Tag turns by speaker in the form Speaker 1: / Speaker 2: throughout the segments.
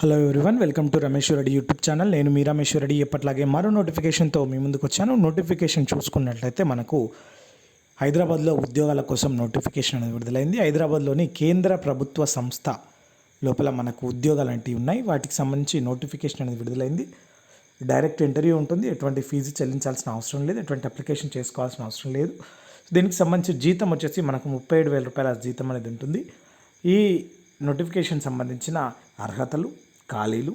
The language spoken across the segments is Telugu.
Speaker 1: Hello everyone welcome to Rameshwarareddy YouTube channel నేను మీ రమేశ్వరరెడ్డి ఎప్పట్లాగే మరో నోటిఫికేషన్తో మీ ముందుకు వచ్చాను నోటిఫికేషన్ చూసుకున్నట్లయితే మనకు హైదరాబాద్లో ఉద్యోగాల కోసం నోటిఫికేషన్ అనేది విడుదలైంది. హైదరాబాద్లోని కేంద్ర ప్రభుత్వ సంస్థ లోపల మనకు ఉద్యోగాలు అంటే ఉన్నాయి. వాటికి సంబంధించి నోటిఫికేషన్ అనేది విడుదలైంది. డైరెక్ట్ ఇంటర్వ్యూ ఉంటుంది. ఎటువంటి ఫీజు చెల్లించాల్సిన అవసరం లేదు. ఎటువంటి అప్లికేషన్ చేసుకోవాల్సిన అవసరం లేదు. దీనికి సంబంధించి జీతం వచ్చేసి మనకు ముప్పై ఏడు వేల రూపాయల జీతం అనేది ఉంటుంది. ఈ నోటిఫికేషన్ సంబంధించిన అర్హతలు ఖాళీలు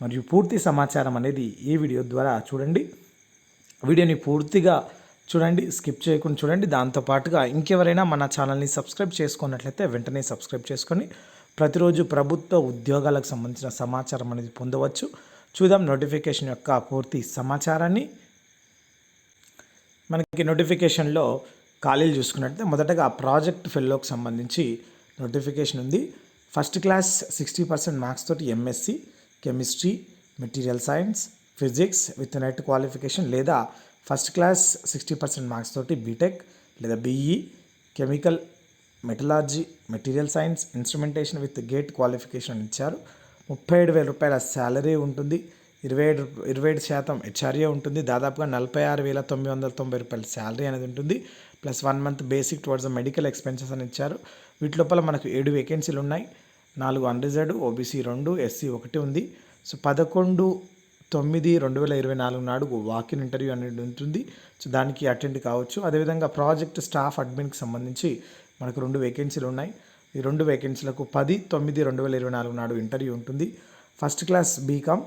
Speaker 1: మరియు పూర్తి సమాచారం అనేది ఈ వీడియో ద్వారా చూడండి. వీడియోని పూర్తిగా చూడండి స్కిప్ చేయకుండా చూడండి. దాంతోపాటుగా ఇంకెవరైనా మన ఛానల్ని సబ్స్క్రైబ్ చేసుకున్నట్లయితే వెంటనే సబ్స్క్రైబ్ చేసుకొని ప్రతిరోజు ప్రభుత్వ ఉద్యోగాలకు సంబంధించిన సమాచారం అనేది పొందవచ్చు. చూద్దాం నోటిఫికేషన్ యొక్క పూర్తి సమాచారాన్ని. మనకి నోటిఫికేషన్లో ఖాళీలు చూసుకున్నట్లయితే మొదటగా ప్రాజెక్ట్ ఫెల్లోకి సంబంధించి నోటిఫికేషన్ ఉంది. First class sixty percent marks తోటి MSc chemistry material science physics with NET qualification లేదా first class sixty percent marks తోటి బీటెక్ లేదా BE chemical metallurgy material science instrumentation with GATE qualification ఇచ్చారు. ముప్పై ఏడు వేల రూపాయల శాలరీ ఉంటుంది. ఇరవై ఏడు ఇరవై ఏడు శాతం హెచ్ఆర్ఏ ఉంటుంది. దాదాపుగా నలభై ఆరు వేల తొమ్మిది వందల తొంభై రూపాయల శాలరీ అనేది ఉంటుంది. Plus one month basic towards medical expenses అని ఇచ్చారు. వీటి లోపల మనకు ఏడు వేకెన్సీలు ఉన్నాయి. నాలుగు అన్రిజర్వ్డ్ ఓబీసీ రెండు ఎస్సీ ఒకటి ఉంది. సో పదకొండు తొమ్మిది రెండు వేల ఇరవై నాలుగు నాడు వాకిన్ ఇంటర్వ్యూ అనేది ఉంటుంది. సో దానికి అటెండ్ కావచ్చు. అదేవిధంగా ప్రాజెక్ట్ స్టాఫ్ అడ్మిన్కి సంబంధించి మనకు రెండు వేకెన్సీలు ఉన్నాయి. ఈ రెండు వేకెన్సీలకు పది తొమ్మిది రెండు వేల ఇరవై నాలుగు నాడు ఇంటర్వ్యూ ఉంటుంది. First class BCom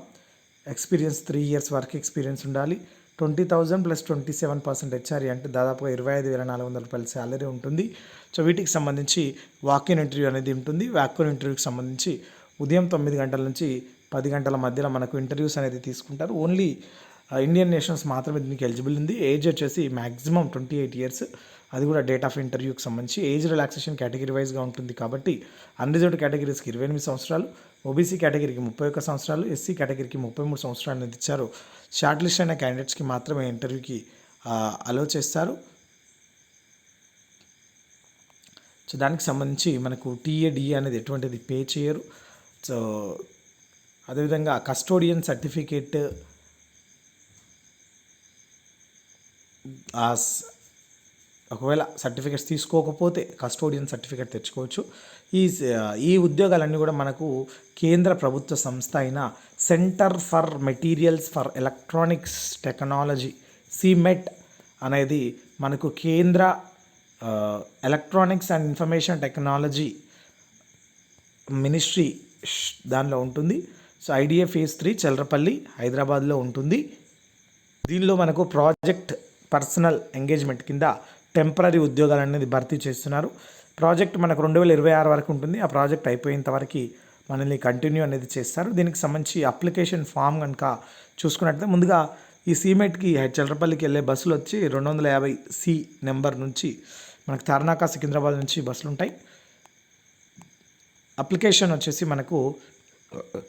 Speaker 1: experience three years వరకు ఎక్స్పీరియన్స్ ఉండాలి. Twenty thousand plus twenty seven percent HRA అంటే దాదాపుగా ఇరవై ఐదు వేల నాలుగు వందల రూపాయల శాలరీ ఉంటుంది. సో వీటికి సంబంధించి వాకిన్ ఇంటర్వ్యూ అనేది ఉంటుంది. వాకిన్ ఇంటర్వ్యూకి సంబంధించి ఉదయం తొమ్మిది గంటల నుంచి పది గంటల మధ్యలో మనకు ఇంటర్వ్యూస్ అనేది తీసుకుంటారు. ఓన్లీ ఇండియన్ నేషన్స్ మాత్రమే దీనికి ఎలిజిబుల్ ఉంది. ఏజ్ వచ్చేసి మ్యాక్సిమం ట్వంటీ ఎయిట్ ఇయర్స్. అది కూడా డేట్ ఆఫ్ ఇంటర్వ్యూకి సంబంధించి. ఏజ్ రిలాక్సేషన్ కేటగిరీ వైజ్గా ఉంటుంది కాబట్టి అన్రిజర్వ్డ్ కేటగిరీస్కి ఇరవై ఎనిమిది సంవత్సరాలు ఓబీసీ కేటగిరీకి ముప్పై ఒక్క సంవత్సరాలు ఎస్సీ కేటగిరీకి ముప్పై మూడు సంవత్సరాలు అనేది ఇచ్చారు. షార్ట్ లిస్ట్ అయిన క్యాండిడేట్స్కి మాత్రమే ఇంటర్వ్యూకి అలో చేస్తారు. సో దానికి సంబంధించి మనకు టీఏడిఏ అనేది ఎటువంటిది పే చేయరు. సో అదేవిధంగా కస్టోడియన్ సర్టిఫికేట్ ఒకవేళ సర్టిఫికేట్స్ తీసుకోకపోతే కస్టోడియన్ సర్టిఫికేట్ తెచ్చుకోవచ్చు. ఈ ఈ ఉద్యోగాలన్నీ కూడా మనకు కేంద్ర ప్రభుత్వ సంస్థ అయిన center for materials for electronics technology CMET అనేది మనకు కేంద్ర electronics and information technology ministry దానిలో ఉంటుంది. So IDA phase three Cherlapally హైదరాబాద్లో ఉంటుంది. దీనిలో మనకు ప్రాజెక్ట్ పర్సనల్ ఎంగేజ్మెంట్ కింద టెంపరీ ఉద్యోగాలు అనేది భర్తీ చేస్తున్నారు. ప్రాజెక్ట్ మనకు రెండు వేల ఇరవై ఆరు వరకు ఉంటుంది. ఆ ప్రాజెక్ట్ అయిపోయేంత వరకు మనల్ని కంటిన్యూ అనేది చేస్తారు. దీనికి సంబంధించి అప్లికేషన్ ఫామ్ కనుక చూసుకున్నట్లయితే ముందుగా ఈ సీమెట్కి చల్రపల్లికి వెళ్ళే బస్సులు వచ్చి రెండు వందల యాభై సి నెంబర్ నుంచి మనకు తార్నాక సికింద్రాబాద్ నుంచి బస్సులు ఉంటాయి. అప్లికేషన్ వచ్చేసి మనకు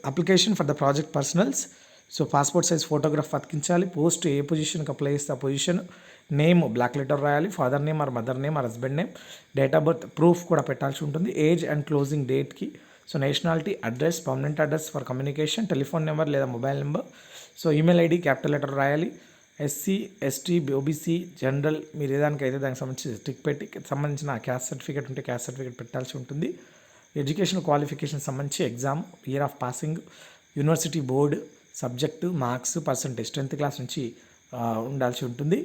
Speaker 1: application for the project personnels. So passport size photograph అతికించాలి. Post ఏ పొజిషన్కి అప్లై చేస్తే ఆ పొజిషన్ నేమ్ బ్లాక్ లెటర్ రాయాలి. Father name or mother name or husband name date of birth proof కూడా పెట్టాల్సి ఉంటుంది. ఏజ్ అండ్ క్లోజింగ్ డేట్కి. So nationality address permanent address for communication telephone number లేదా mobile number. So email ID capital letter రాయాలి. ఎస్సీ ఎస్టీ ఓబీసీ జనరల్ మీరు ఏదానికైతే దానికి సంబంధించి టిక్ పెట్టి సంబంధించిన క్యాస్ట్ సర్టిఫికేట్ ఉంటే క్యాస్ట్ సర్టిఫికేట్ పెట్టాల్సి ఉంటుంది. ఎడ్యుకేషన్ క్వాలిఫికేషన్ సంబంధించి exam year of passing university board subject marks percentage tenth class నుంచి ఉండాల్సి ఉంటుంది.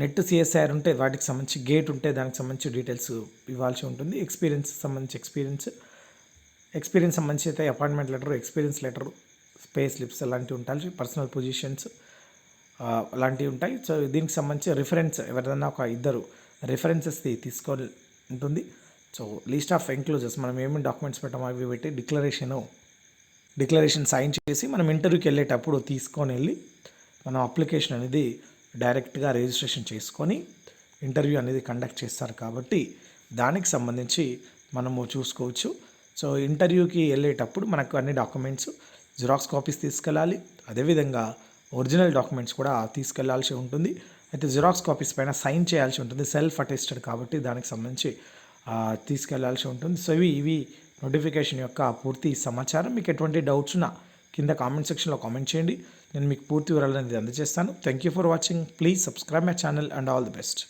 Speaker 1: నెట్ సిఎస్ఐఆర్ ఉంటే వాటికి సంబంధించి గేట్ ఉంటే దానికి సంబంధించి డీటెయిల్స్ ఇవ్వాల్సి ఉంటుంది. ఎక్స్పీరియన్స్ సంబంధించి ఎక్స్పీరియన్స్ ఎక్స్పీరియన్స్ సంబంధించి అయితే appointment letter experience letter pay slips అలాంటివి ఉంటాయి పర్సనల్ పొజిషన్స్ అలాంటివి ఉంటాయి. సో దీనికి సంబంధించి రిఫరెన్స్ ఎవరిదైనా ఒక ఇద్దరు రిఫరెన్సెస్ తీసుకో ఉంటుంది. సో లీస్ట్ ఆఫ్ ఎంక్లోజర్స్ మనం ఏమేమి డాక్యుమెంట్స్ పెట్టామో అవి పెట్టి డిక్లరేషను డిక్లరేషన్ సైన్ చేసి మనం ఇంటర్వ్యూకి వెళ్ళేటప్పుడు తీసుకొని వెళ్ళి మనం అప్లికేషన్ అనేది డైరెక్ట్గా రిజిస్ట్రేషన్ చేసుకొని ఇంటర్వ్యూ అనేది కండక్ట్ చేస్తారు కాబట్టి దానికి సంబంధించి మనము చూసుకోవచ్చు. సో ఇంటర్వ్యూకి వెళ్ళేటప్పుడు మనకు అన్ని డాక్యుమెంట్స్ జిరాక్స్ కాపీస్ తీసుకెళ్ళాలి. అదేవిధంగా ఒరిజినల్ డాక్యుమెంట్స్ కూడా తీసుకెళ్ళాల్సి ఉంటుంది. అయితే జిరాక్స్ కాపీస్ పైన సైన్ చేయాల్సి ఉంటుంది. సెల్ఫ్ అటెస్టెడ్ కాబట్టి దానికి సంబంధించి తీసుకెళ్ళాల్సి ఉంటుంది. సో ఇవి ఇవి నోటిఫికేషన్ యొక్క పూర్తి సమాచారం. మీకు ఎటువంటి డౌట్స్ ఉన్నా కింద కామెంట్ సెక్షన్లో కామెంట్ చేయండి. నేను మీకు పూర్తి వివరాలు అనేది అందజేస్తాను. Thank you for watching please subscribe my channel and all the best